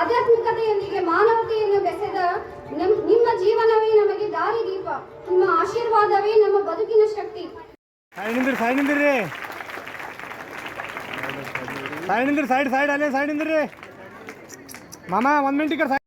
ಆಧ್ಯಾತ್ಮಿಕತೆಯೊಂದಿಗೆ ಮಾನವತೆಯನ್ನು ಬೆಸೆದ ನಿಮ್ಮ ಜೀವನವೇ ನಮಗೆ ದಾರಿ ದೀಪ. ನಿಮ್ಮ ಆಶೀರ್ವಾದವೇ ನಮ್ಮ ಬದುಕಿನ ಶಕ್ತಿ. ಸೈಡ್ ಸೈಡ್ ಅಲ್ಲೇ ಸೈಡ್ ಮಾಮಾ, ಒಂದ್ ಮಿನಿಟ್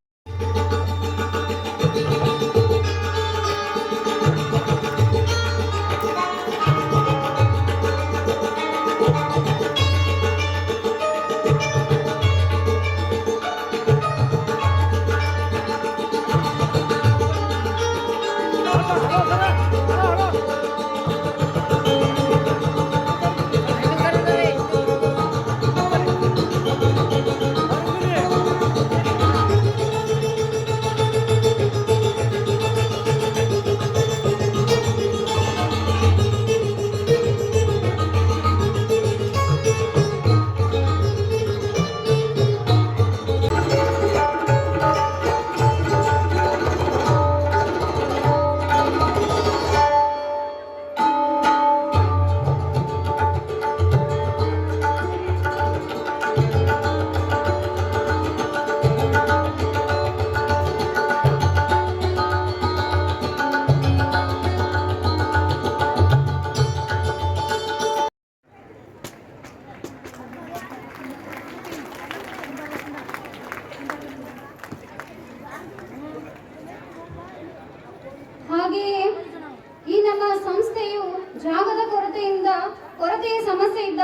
ಸಂಸ್ಥೆಯು ಜಾಗದ ಕೊರತೆಯಿಂದ ಕೊರತೆಯ ಸಮಸ್ಯೆ ಇದ್ದ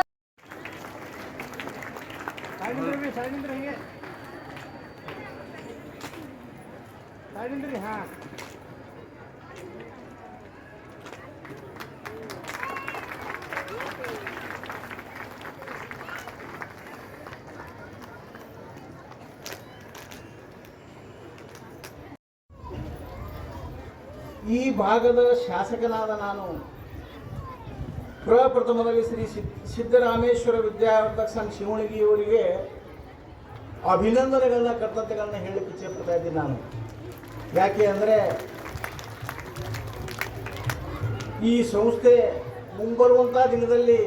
ಹಾಂ. ಈ ಭಾಗದ ಶಾಸಕನಾದ ನಾನು ಪ್ರಪ್ರಥಮದಲ್ಲಿ ಶ್ರೀ ಸಿದ್- ಸಿದ್ದರಾಮೇಶ್ವರ ವಿದ್ಯಾವರ್ಧಕ ಸಂಘ ಶಿವಣಗಿಯವರಿಗೆ ಅಭಿನಂದನೆಗಳನ್ನ ಕರ್ತವ್ಯಗಳನ್ನ ಹೇಳಲಿಕ್ಕೆ ಇಚ್ಛೆ ಇದ್ದೀನಿ ನಾನು. ಯಾಕೆ ಅಂದರೆ ಈ ಸಂಸ್ಥೆ ಮುಂಬರುವಂಥ ದಿನದಲ್ಲಿ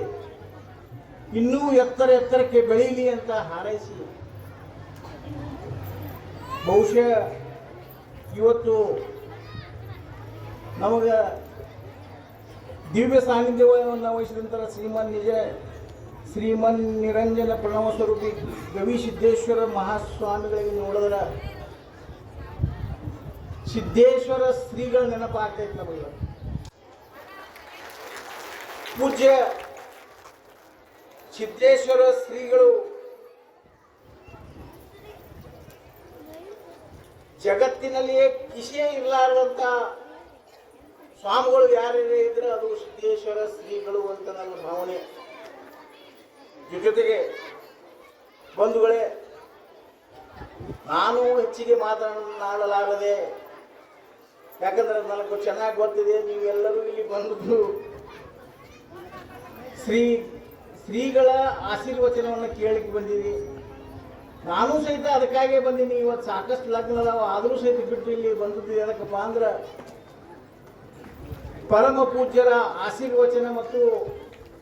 ಇನ್ನೂ ಎತ್ತರ ಎತ್ತರಕ್ಕೆ ಬೆಳೀಲಿ ಅಂತ ಹಾರೈಸಿ, ಬಹುಶಃ ಇವತ್ತು ನಮಗೆ ದಿವ್ಯ ಸಾನ್ನಿಧ್ಯವನ್ನು ವಹಿಸಿದಂಥ ಶ್ರೀಮನ್ ನಿಜ, ಶ್ರೀಮನ್ ನಿರಂಜನ ಪ್ರಣವ ಸ್ವರೂಪಿ ಗವಿ ಗವಿಸಿದ್ದೇಶ್ವರ ಮಹಾಸ್ವಾಮಿಗಳಿಗೆ ನೋಡಿದ್ರೆ ಸಿದ್ದೇಶ್ವರ ಶ್ರೀಗಳ ನೆನಪಾಗ್ತೈತೆ ನಮಗೆ. ಪೂಜ್ಯ ಸಿದ್ದೇಶ್ವರ ಶ್ರೀಗಳು ಜಗತ್ತಿನಲ್ಲಿಯೇ ಕಿಶೆ ಇರಲಾರದಂಥ ಸ್ವಾಮಿಗಳು ಯಾರ್ಯಾರೇ ಇದ್ರೆ ಅದು ಸಿದ್ದೇಶ್ವರ ಶ್ರೀಗಳು ಅಂತ ನನ್ನ ಭಾವನೆ. ಜೊತೆಗೆ ಬಂಧುಗಳೇ, ನಾನು ಹೆಚ್ಚಿಗೆ ಮಾತನಾಡಲಾರದೆ. ಯಾಕಂದ್ರೆ ನನಗೂ ಚೆನ್ನಾಗಿ ಗೊತ್ತಿದೆ, ನೀವೆಲ್ಲರೂ ಇಲ್ಲಿ ಬಂದು ಶ್ರೀ, ಶ್ರೀಗಳ ಆಶೀರ್ವಚನವನ್ನು ಕೇಳಲಿಕ್ಕೆ ಬಂದಿದ್ದೀವಿ ನಾನು ಸಹಿತ ಅದಕ್ಕಾಗೇ ಬಂದೀನಿ. ಇವತ್ತು ಸಾಕಷ್ಟು ಲಗ್ನ ಅದಾವ ಆದರೂ ಸಹಿತ ಬಿಟ್ಟು ಇಲ್ಲಿ ಬಂದದ್ದು ಅದಕ್ಕಪ್ಪ ಅಂದ್ರೆ ಪರಮ ಪೂಜ್ಯರ ಆಶೀರ್ವಚನ ಮತ್ತು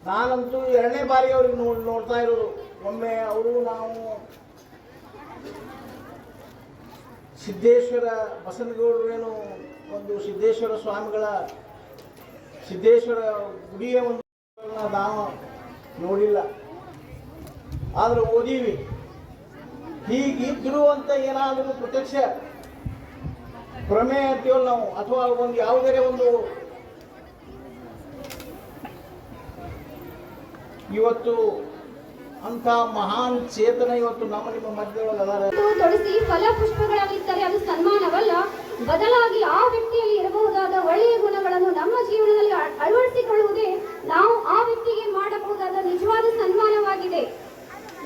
ನಾನಂತೂ ಎರಡನೇ ಬಾರಿ ಅವ್ರಿಗೆ ನೋಡ್ ನೋಡ್ತಾ ಇರೋದು. ಒಮ್ಮೆ ಅವರು ನಾವು ಸಿದ್ದೇಶ್ವರ ಬಸನಗೌಡರೇನು ಒಂದು ಸಿದ್ದೇಶ್ವರ ಸ್ವಾಮಿಗಳ ಸಿದ್ದೇಶ್ವರ ಗುಡಿಯ ಒಂದು ನಾವು ನೋಡಿಲ್ಲ. ಆದ್ರೆ ಓದೀವಿ ಹೀಗಿದ್ರು ಅಂತ ಏನಾದರೂ ಪ್ರತ್ಯಕ್ಷ ಪ್ರಮೇಯ ಅಂತೀವಲ್ಲ ನಾವು, ಅಥವಾ ಒಂದು ಯಾವುದೇ ಒಂದು ಇವತ್ತು ಅಂತ ಮಹಾನ್ ಚೇತನ ಇವತ್ತು ನಮ್ಮ ನಿಮ್ಮ ಮಧ್ಯದೊಳಗೆ ತೊಡಿಸಿ ಫಲ ಪುಷ್ಪಗಳಾಗಿದ್ದರೆ ಅದು ಸನ್ಮಾನವಲ್ಲ? ಬದಲಾಗಿ ಆ ವ್ಯಕ್ತಿಯಲ್ಲಿ ಇರಬಹುದಾದ ಒಳ್ಳೆಯ ಗುಣಗಳನ್ನು ನಮ್ಮ ಜೀವನದಲ್ಲಿ ಅಳವಡಿಸಿಕೊಳ್ಳುವುದೇ ನಾವು ಆ ವ್ಯಕ್ತಿಗೆ ಮಾಡಬಹುದಾದ ನಿಜವಾದ ಸನ್ಮಾನವಾಗಿದೆ.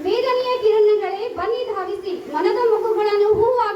ವೇದನೆಯ ಕಿರಣಗಳೇ ಬನ್ನಿ ಧಾವಿಸಿ, ಮನದ ಮುಖಗಳನ್ನು ಹೂವಾಗಿ